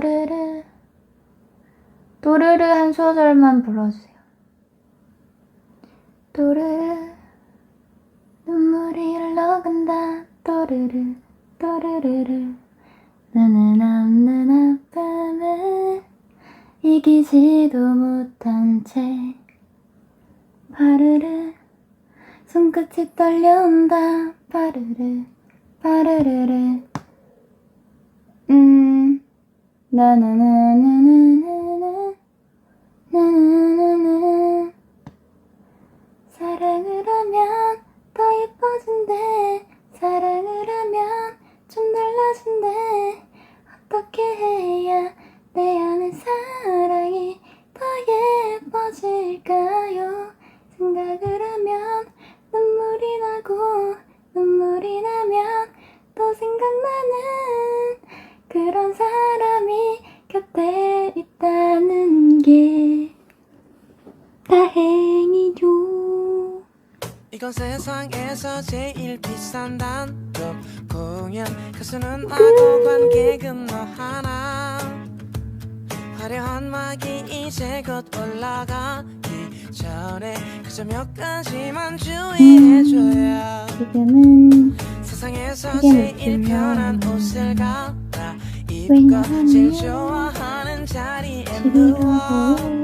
또르르 또르르 한 소절만 불러주세요. 또르르 눈물이 흘러간다. 또르르 또르르르 나는 없는 아픔을 이기지도 못한 채 바르르. 손끝이 떨려온다. 바르르 바르르르 나나나나나나나 나나나나 사랑을 하면 더 예뻐진대 사랑을 하면 좀 달라진대 어떻게 해야 내 안의 사랑이 더 예뻐질까요 생각을 하면 눈물이 나고 눈물이 나면 또 생각나는 다행이죠. 이건 세상에서 제일 비싼 단독 공연. 가수는 나고 관객은 너 하나. 화려한 막이 이제 곧 올라가기 전에 그저 몇 가지만 주의해줘야. 지금은 세상에서 크게 제일 편한 옷을 갈아. 입고 왜냐하면 제일 좋아하는 자리에 누워